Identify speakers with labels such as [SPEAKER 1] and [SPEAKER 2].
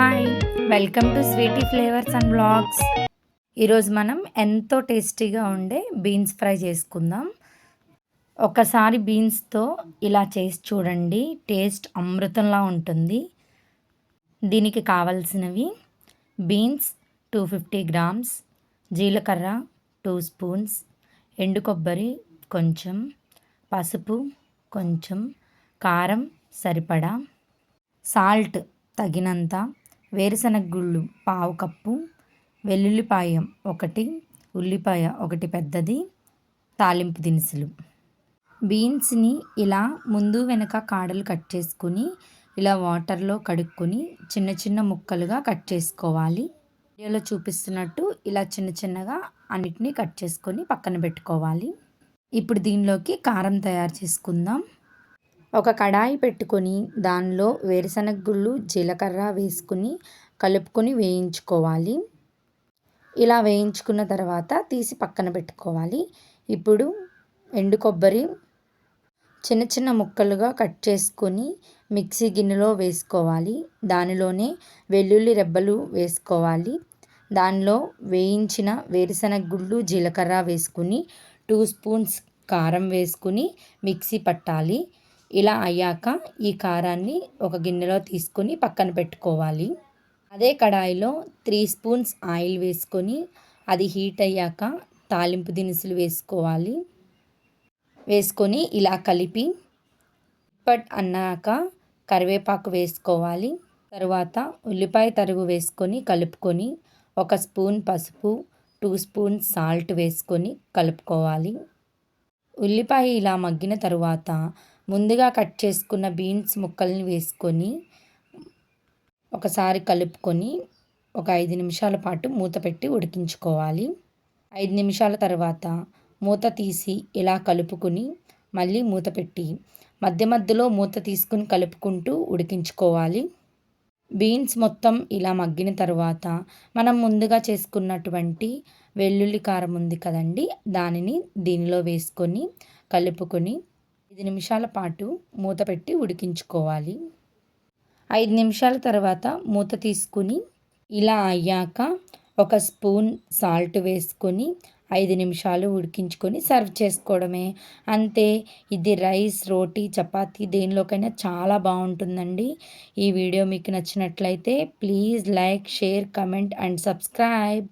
[SPEAKER 1] Hi welcome to Sweety Flavours and blogs ఈరోజు మనం ఎంతో టేస్టీగా ఉండే బీన్స్ ఫ్రై చేసుకుందాం. ఒకసారి బీన్స్తో ఇలా చేసి చూడండి టేస్ట్ అమృతంలా ఉంటుంది. దీనికి కావలసినవి బీన్స్ టూ ఫిఫ్టీ గ్రామ్స్ జీలకర్ర టూ స్పూన్స్ ఎండు కొబ్బరి కొంచెం పసుపు కొంచెం కారం సరిపడా సాల్ట్ తగినంత వేరుశనగ గుళ్ళు పావు కప్పు వెల్లుల్లిపాయ ఒకటి ఉల్లిపాయ ఒకటి పెద్దది తాలింపు దినుసులు. బీన్స్ని ఇలా ముందు వెనక కాడలు కట్ చేసుకుని ఇలా వాటర్లో కడుక్కొని చిన్న చిన్న ముక్కలుగా కట్ చేసుకోవాలి. వీడియోలో చూపిస్తున్నట్టు ఇలా చిన్న చిన్నగా అన్నిటినీ కట్ చేసుకొని పక్కన పెట్టుకోవాలి. ఇప్పుడు దీనిలోకి కారం తయారు చేసుకుందాం. ఒక కడాయి పెట్టుకొని దానిలో వేరుశనగ గుళ్ళు జీలకర్ర వేసుకుని కలుపుకొని వేయించుకోవాలి. ఇలా వేయించుకున్న తర్వాత తీసి పక్కన పెట్టుకోవాలి. ఇప్పుడు ఎండు కొబ్బరి చిన్న చిన్న ముక్కలుగా కట్ చేసుకొని మిక్సీ గిన్నెలో వేసుకోవాలి. దానిలోనే వెల్లుల్లి రెబ్బలు వేసుకోవాలి. దానిలో వేయించిన వేరుశనగ గుళ్ళు జీలకర్ర వేసుకుని టూ స్పూన్స్ కారం వేసుకుని మిక్సీ పట్టాలి. ఇలా అయ్యాక ఈ కారాన్ని ఒక గిన్నెలో తీసుకొని పక్కన పెట్టుకోవాలి. అదే కడాయిలో త్రీ స్పూన్స్ ఆయిల్ వేసుకొని అది హీట్ అయ్యాక తాలింపు దినుసులు వేసుకోవాలి. వేసుకొని ఇలా కలిపి పట్ అన్నాక కరివేపాకు వేసుకోవాలి. తర్వాత ఉల్లిపాయ తరుగు వేసుకొని కలుపుకొని ఒక స్పూన్ పసుపు టూ స్పూన్స్ సాల్ట్ వేసుకొని కలుపుకోవాలి. ఉల్లిపాయ ఇలా మగ్గిన తరువాత ముందుగా కట్ చేసుకున్న బీన్స్ ముక్కల్ని వేసుకొని ఒకసారి కలుపుకొని ఒక ఐదు నిమిషాల పాటు మూత పెట్టి ఉడికించుకోవాలి. ఐదు నిమిషాల తర్వాత మూత తీసి ఇలా కలుపుకొని మళ్ళీ మూత పెట్టి మధ్య మధ్యలో మూత తీసుకుని కలుపుకుంటూ ఉడికించుకోవాలి. బీన్స్ మొత్తం ఇలా మగ్గిన తర్వాత మనం ముందుగా చేసుకున్నటువంటి వెల్లుల్లి కారం ఉంది కదండి దానిని దీనిలో వేసుకొని కలుపుకొని ఐదు నిమిషాల పాటు మూత పెట్టి ఉడికించుకోవాలి. ఐదు నిమిషాల తర్వాత మూత తీసుకుని ఇలా అయ్యాక ఒక స్పూన్ సాల్ట్ వేసుకొని ఐదు నిమిషాలు ఉడికించుకొని సర్వ్ చేసుకోవడమే. అంతే ఇది రైస్ రోటీ చపాతీ దేనిలోకైనా చాలా బాగుంటుందండి. ఈ వీడియో మీకు నచ్చినట్లయితే please like share comment and subscribe.